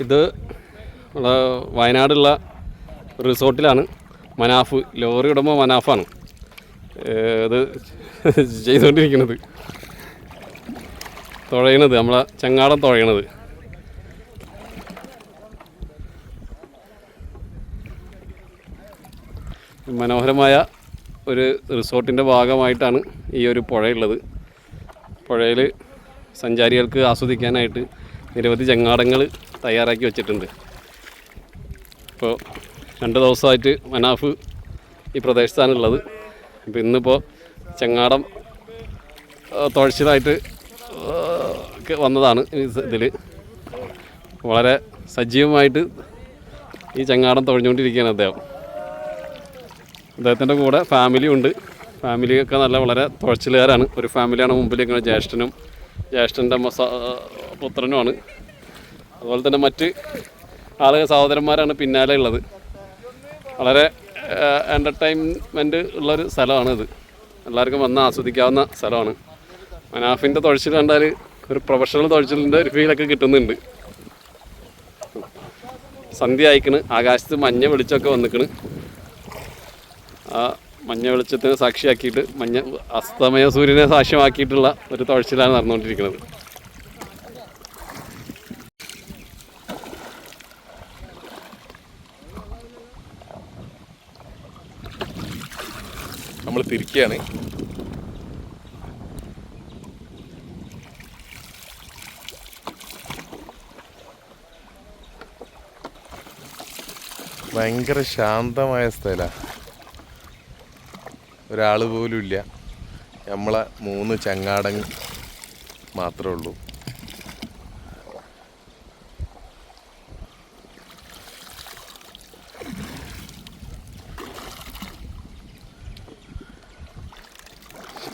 ഇത് നമ്മളെ വയനാടുള്ള റിസോർട്ടിലാണ്. മനാഫ് ലോറി ഉടമ മനാഫാണ്. ഇത് ചെയ്തുകൊണ്ടിരിക്കുന്നത് തുഴയണത് നമ്മളെ ചങ്ങാടം തുഴയണത്. മനോഹരമായ ഒരു റിസോർട്ടിന്റെ ഭാഗമായിട്ടാണ് ഈ ഒരു പുഴയുള്ളത്. പുഴയിൽ സഞ്ചാരികൾക്ക് ആസ്വദിക്കാനായിട്ട് നിരവധി ചങ്ങാടങ്ങൾ തയ്യാറാക്കി വെച്ചിട്ടുണ്ട്. ഇപ്പോൾ രണ്ട് ദിവസമായിട്ട് മനാഫ് ഈ പ്രദേശത്താണ് ഉള്ളത് അപ്പോൾ ഇന്നിപ്പോൾ ചെങ്ങാടം തുഴച്ചിലായിട്ട് വന്നതാണ് ഇതിൽ വളരെ സജീവമായിട്ട് ഈ ചെങ്ങാടം തുഴഞ്ഞുകൊണ്ടിരിക്കുകയാണ് അദ്ദേഹം. അദ്ദേഹത്തിന്റെ കൂടെ ഫാമിലി ഉണ്ട്. ഫാമിലിയൊക്കെ നല്ല വളരെ തുഴച്ചിലുകാരാണ് ഒരു ഫാമിലിയാണ് ഇങ്ങനെ ജ്യേഷ്ഠനും ജ്യേഷ്ഠന്റെ പുത്രനുമാണ്. അതുപോലെ തന്നെ മറ്റ് ആളുകൾ സഹോദരന്മാരാണ് പിന്നാലെ ഉള്ളത്. വളരെ എന്റർടൈൻമെന്റ് ഉള്ളൊരു സ്ഥലമാണ് ഇത് എല്ലാവർക്കും വന്ന് ആസ്വദിക്കാവുന്ന സ്ഥലമാണ്. മനാഫിന്റെ തുഴച്ചിൽ കണ്ടാൽ ഒരു പ്രൊഫഷണൽ തുഴച്ചിലിന്റെ ഒരു ഫീലൊക്കെ കിട്ടുന്നുണ്ട്. സന്ധ്യ അയക്കണ് ആകാശത്ത് മഞ്ഞ വെളിച്ചമൊക്കെ വന്നിക്കണ്. ആ മഞ്ഞ വെളിച്ചത്തിന് സാക്ഷിയാക്കിയിട്ട് മഞ്ഞ അസ്തമയ സൂര്യനെ സാക്ഷ്യമാക്കിയിട്ടുള്ള ഒരു തുഴച്ചിലാണ് നടന്നുകൊണ്ടിരിക്കുന്നത്. നമ്മൾ തിരിക്കുകയാണ് ഭയങ്കര ശാന്തമായ സ്ഥല. ഒരാൾ പോലും ഇല്ല നമ്മളെ മൂന്ന് ചങ്ങാടൻ മാത്രമേ ഉള്ളൂ.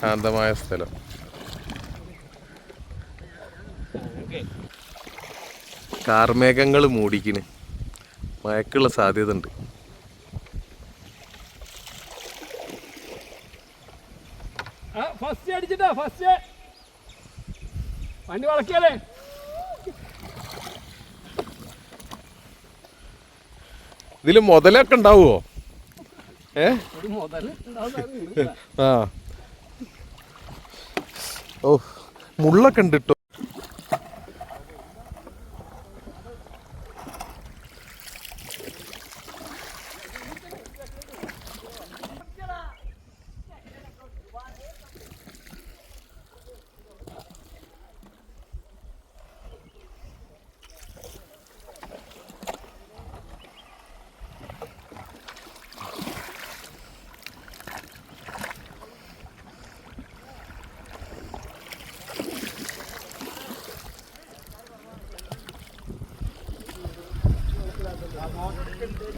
ശാന്തമായ സ്ഥലം. കാർമേഘങ്ങൾ മൂടിക്കിന് മയക്കുള്ള സാധ്യത ഉണ്ട് ഫസ്റ്റ് അടിച്ചിട്ടാ ഫസ്റ്റ്. വണ്ടി വളക്കിയാലേ. ഇതിൽ മുതലൊക്കെ ഉണ്ടാവുമോ ഏ? ആ. ഓ മുള്ളൊക്കെ ഉണ്ട്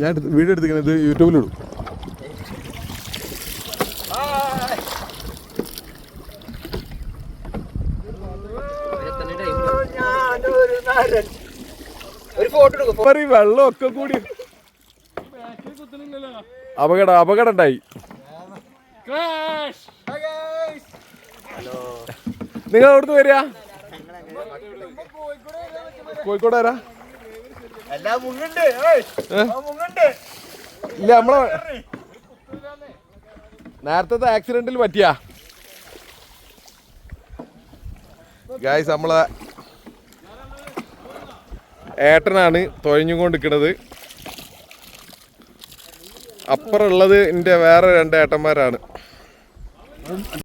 ഞാൻ എടുത്ത് വീഡിയോ എടുത്തിരിക്കുന്നത് ഇത് യൂട്യൂബിലിടും ഒരു ഫോട്ടോ എടുക്കും. വെള്ളമൊക്കെ വെള്ളം ഒക്കെ കൂടി. അപകടം അപകടം ഉണ്ടായി നിങ്ങൾ അവിടുന്ന് വരിക? കോഴിക്കോട് വരാ എല്ലാം മുങ്ങുണ്ട് ഏയ്. ആ മുങ്ങുണ്ട് ഇല്ല നമ്മളെ നേരത്തെ ആക്സിഡന്റിൽ പറ്റിയ. ഗായ്സ് നമ്മളെ ഏട്ടനാണ് തൊഴഞ്ഞുകൊണ്ടിരിക്കുന്നത് അപ്പുറമുള്ളത് എന്റെ വേറെ രണ്ട് ഏട്ടന്മാരാണ്.